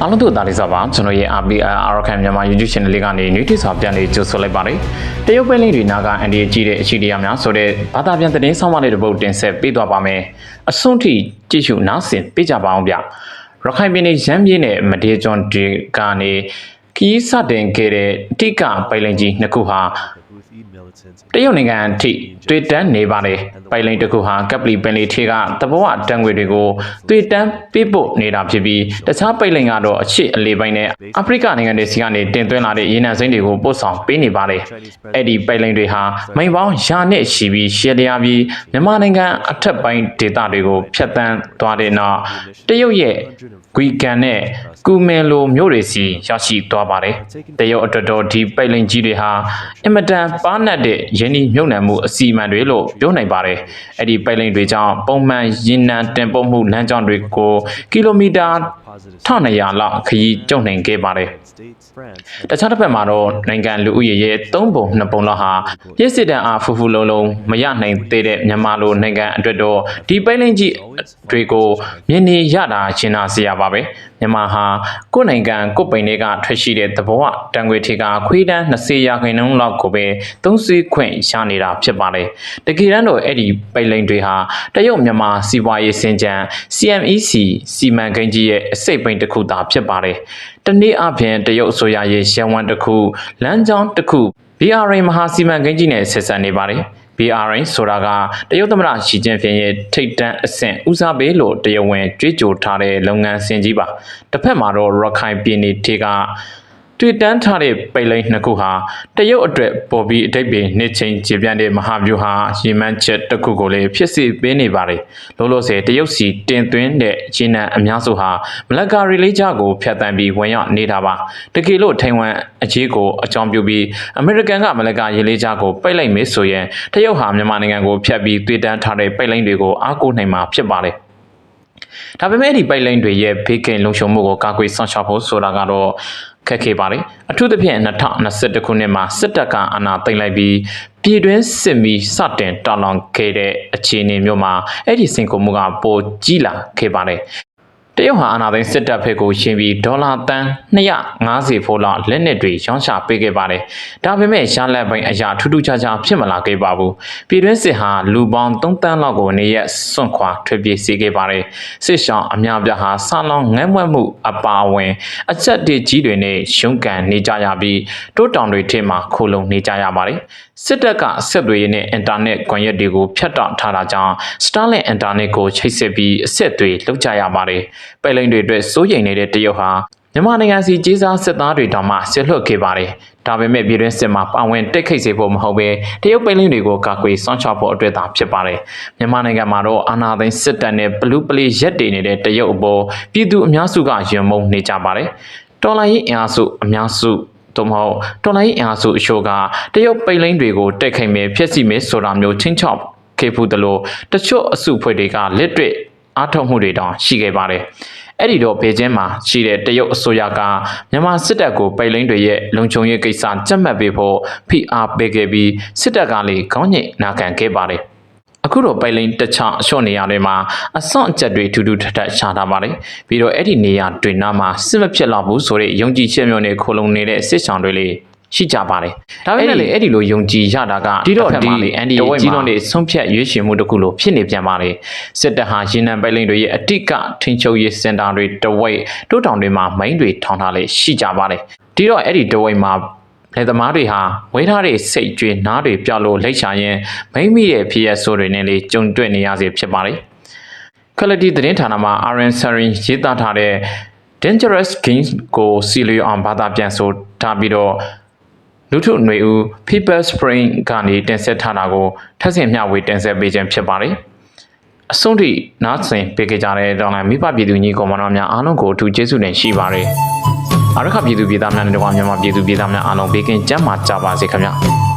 အားလုံးတို့တာလေးစားပါကျွန်တော်ရဲ့ RPR အရခံမြန်မာ YouTube channel လေးကနေ new tips ပြန်လေးကြိုဆိုလိုက်ပါတယ်တရုတ်ပဲလင်းတွေနာကအန်ဒီကြီးတဲ့အခြေတရားများဆိုတဲ့ဘာသာပြန်သတင်းဆောင်မလေးတစ်ပုဒ်တင်ဆက်ပေးသွားပါမယ်အစွန်းထိကြည့်ရှုနားဆင်ပေးကြပါအောင်ဗျရခိုင်ပြည်နယ်ရမ်းပြည်နယ်မဒေကျွန်းဒီကနေခီးစတင်ခဲ့တဲ့တိကပိုင်လင်ကြီးနှစ်ခုဟာ တရုတ်နိုင်ငံအထိတွေ့တန်းနေပါတယ်ပိုင်လိန်တစ်ခုဟာကပလီပင်လီထေကတဘောဝတန်ငွေတွေကိုတွေ့တန်းပေးပို့နေတာဖြစ်ပြီးတခြားပိုင်လိန်ကတော့အချစ်အလေးပိုင်းနဲ့အာဖရိကနိုင်ငံတွေစီကနေတင်သွင်းလာတဲ့ရေနံစိမ်းတွေကိုပို့ဆောင်ပေးနေပါတယ်အဲ့ဒီပိုင်လိန်တွေဟာမိန်ပေါင်းရာနဲ့ချီပြီးရှယ်လျာပြီးမြန်မာနိုင်ငံအထက်ပိုင်းဒေသတွေကိုဖျက်ဆီးသွားတဲ့နောက်တရုတ်ရဲ့ဂွီကန်နဲ့ကူမင်လိုမျိုးတွေစီရရှိသွားပါတယ်တရုတ်အတွက်တော့ဒီပိုင်လိန်ကြီးတွေဟာအင်မတန်ပါနတ်တဲ့ယင်းဒီမြုပ်နှံမှုအစီအမံတွေလို့ပြောနိုင်ပါတယ်အဲ့ဒီပိုင်လိန်တွေကြောင့်ပုံမှန်ရင်းနှံတင်ပို့မှုလမ်းကြောင်းတွေကိုကီလိုမီတာ1200လောက်ခရီးကျုံနိုင်ခဲ့ပါတယ်တခြားတစ်ဖက်မှာတော့နိုင်ငံလူဦးရေရဲ့3ပုံ2ပုံလောက်ဟာပြည့်စစ်တန်အားဖူဖူလုံးလုံးမရနိုင်သေးတဲ့မြန်မာလိုနိုင်ငံအတွက်တော့ဒီပိုင်လိန်ကြီးတွေကိုမြင်နေရတာရှင်းတာစရာပါပဲမြန်မာဟာကိုယ်နိုင်ငံကိုယ်ပိုင်တွေကထွက်ရှိတဲ့သဘောအတန်ငွေထေကခွေးတန်း20ရာခိုင်နှုန်းလောက်ကိုပဲသုံးစွဲခွင့်ရနေတာဖြစ်ပါတယ်တကယ်တမ်းတော့အဲ့ဒီပိုင်လိန်တွေဟာတရုတ်မြန်မာစီးပွားရေးစင်ကြံ CMEC စီမံကိန်းကြီးရဲ့အစိတ်ပိုင်းတစ်ခုသာဖြစ်ပါတယ်တနည်းအားဖြင့်တရုတ်အစိုးရရဲ့ရန်ဝန်တစ်ခုလမ်းကြောင်းတစ်ခု BRI မဟာစီမံကိန်းကြီးနဲ့ဆက်ဆက်နေပါတယ် BRI ဆိုတာကတရုတ်သမ္မတရှီကျင်းဖျင်ရဲ့ထိပ်တန်းအဆင့်ဦးစားပေးလို့တရားဝင်ကြွေးကြော်ထားတဲ့လုပ်ငန်းစဉ်ကြီးပါတစ်ဖက်မှာတော့ရခိုင်ပြည်နယ်ထေက တွေ့တန်းထားတဲ့ပိတ်လိန်နှစ်ခုဟာတရုတ်အတွက်ပေါ်ပြီးအတိတ်ပဲနှစ်ချင်းခြေပြန့်တဲ့မဟာဗျူဟာရေမှန်းချက်တစ်ခုကိုလည်းဖြစ်စေပေးနေပါတယ်လို့လို့ဆယ်တရုတ်စီတင်သွင်းတဲ့ရင်းနှံအများစုဟာမလကာရီလေးကြကိုဖျက်ဆီးပြီးဝင်ရောက်နေတာပါတကယ်လို့ထိုင်ဝမ်အကြီးကိုအကြောင်းပြုပြီးအမေရိကန်ကမလကာရေလေးကြကိုပိတ်လိုက်မေးဆိုရင်တရုတ်ဟာမြန်မာနိုင်ငံကိုဖျက်ပြီးတွေ့တန်းထားတဲ့ပိတ်လိန်တွေကိုအားကိုးနိုင်မှာဖြစ်ပါတယ် ဒါပေမဲ့ဒီပိုက်လိုင်းတွေရဲ့ဘေးကင်းလုံခြုံမှုကိုကာကွယ်ဆောင်ရှောက်ဖို့ဆိုတာကတော့ခက်ခဲပါတယ်အထူးသဖြင့်2021ခုနှစ်မှာစစ်တပ်ကအာဏာသိမ်းလိုက်ပြီးပြည်တွင်းစစ်မီစတင်တောင်းလောင်ခဲ့တဲ့အခြေအနေမျိုးမှာအဲ့ဒီစင်ကုန်မှုကပိုကြီးလာခဲ့ပါတယ် တရုတ်ဟာအာဏာသိမ်းစစ်တပ်ဖက်ကိုရှင်းပြီးဒေါ်လာတန်း250ဖိုးလောက်လက်နက်တွေရောင်းချပေးခဲ့ပါတယ်။ဒါပေမဲ့ရှားလက်ပိုင်းအရာထူးထူးခြားခြားဖြစ်မလာခဲ့ပါဘူး။ပြည်တွင်းစစ်ဟာလူပေါင်း3တန်းလောက်ကိုနေရက်စွန့်ခွာထွက်ပြေးစေခဲ့ပါတယ်။စစ်ရှောင်းအများပြားဟာဆာလောင်ငတ်မွက်မှုအပါအဝင် အချက်တွေကြီးတွေနဲ့ရှုံးကန်နေကြရပြီးတိုးတောင်တွေထဲမှာခိုလုံနေကြရပါတယ်။ စစ်တပ်ကဆက်သွယ်ရေးနဲ့အင်တာနက်ကွန်ရက်တွေကိုဖျက်တောက်ထားတာကြောင့် Starlink အင်တာနက်ကိုချိတ်ဆက်ပြီးအဆက်အသွယ်လုပ်ကြရပါတယ်။ပဲလိန်တွေအတွက်စိုးရိမ်နေတဲ့တရုတ်ဟာမြန်မာနိုင်ငံစီကြီးစားစစ်သားတွေတောင်မှဆစ်လွတ်ခဲ့ပါတယ်။ဒါပေမဲ့ပြည်တွင်းစစ်မှာပါဝင်တက်ခိတ်စေဖို့မဟုတ်ပဲတရုတ်ပိတ်လင်းတွေကိုကာကွယ်စောင့်ရှောက်ဖို့အတွက်သာဖြစ်ပါတယ်။မြန်မာနိုင်ငံမှာတော့အာဏာသိမ်းစစ်တပ်နဲ့ဘလူးပလေးရက်တည်နေတဲ့တရုတ်အပေါ်ပြည်သူအများစုကယုံမုန်းနေကြပါတယ်။တော်လိုင်းရေးအင်အားစုအများစု သို့မဟုတ်တော်လိုင်းရေးအင်အားစုအချို့ကတရုတ်ပိတ်လင်းတွေကိုတက်ခိတ်မယ်ဖျက်ဆီးမယ်ဆိုတာမျိုးချင်းချောက်ခဲ့ဖူးတယ်လို့တချို့အစုဖွဲ့တွေကလက်တွေ့အားထုတ်မှုတွေတောင်ရှိခဲ့ပါတယ်။အဲ့ဒီတော့ဘေကျင်းမှာရှိတဲ့တရုတ်အစိုးရကမြန်မာစစ်တပ်ကိုပိတ်လိန်တွေရဲ့လုံခြုံရေးကိစ္စကြက်မှတ်ပေးဖို့ဖိအားပေးခဲ့ပြီးစစ်တပ်ကလည်းခေါင်းညိတ်နာခံခဲ့ပါတယ်။ အခုတော့ပိုင်လိန်တခြားအလျှော့နေရာတွေမှာအစွန့်အချက်တွေထူးထူးထပ်ထပ်ရှာထားပါတယ်ပြီးတော့အဲ့ဒီနေရာတွေနားမှာစစ်မဖြစ်တော့ဘူးဆိုတဲ့ယုံကြည်ချက်မျိုးနဲ့ခိုလုံနေတဲ့စစ်ဆောင်တွေလေးရှိကြပါတယ်ဒါပေမဲ့လေအဲ့ဒီလိုယုံကြည်ရတာကဒီတော့ဒီအန်ဒီကြီးလုံးနဲ့ဆုံးဖြတ်ရွေးချယ်မှုတစ်ခုလိုဖြစ်နေပြန်ပါလေစစ်တပ်ဟာရင်နံပိုင်လိန်တွေရဲ့အတိတ်ကထင်းချုပ်ရေးစင်တာတွေတဝိတ်တိုးတောင်တွေမှာမိုင်းတွေထောင်ထားလေရှိကြပါတယ်ဒီတော့အဲ့ဒီတဝိတ်မှာ လေသမားတွေဟာဝေးထားတဲ့စိတ်ကြွေနားတွေပြောက်လို့လိတ်ချရင်မိမ့်မိရဲ့ဖြစ်ရဆိုးတွေနဲ့လေကြုံတွေ့နေရစေဖြစ်ပါလေ quality သတင်းဌာနမှာ RN Sarin ရေးသားထားတဲ့ Dangerous Games ကိုစီလီအောင်ဘာသာပြန်ဆိုထားပြီးတော့လူထုຫນွေဦး People Spring ကနေတင်ဆက်ထားတာကိုထပ်ဆင့်မျှဝေတင်ဆက်ပေးခြင်းဖြစ်ပါတယ်။အဆုံးထိနားဆင်ပေးကြတဲ့တောင်းလမိဘပြည်သူညီကောင်မတော်များအားလုံးကိုအထူးကျေးဇူးတင်ရှိပါတယ်။ အရခပြည်သူပြည်သားများနဲ့တကွာမြန်မာပြည်သူပြည်သားများအားလုံးဘေးကင်းကျန်းမာကြပါစေခင်ဗျာ။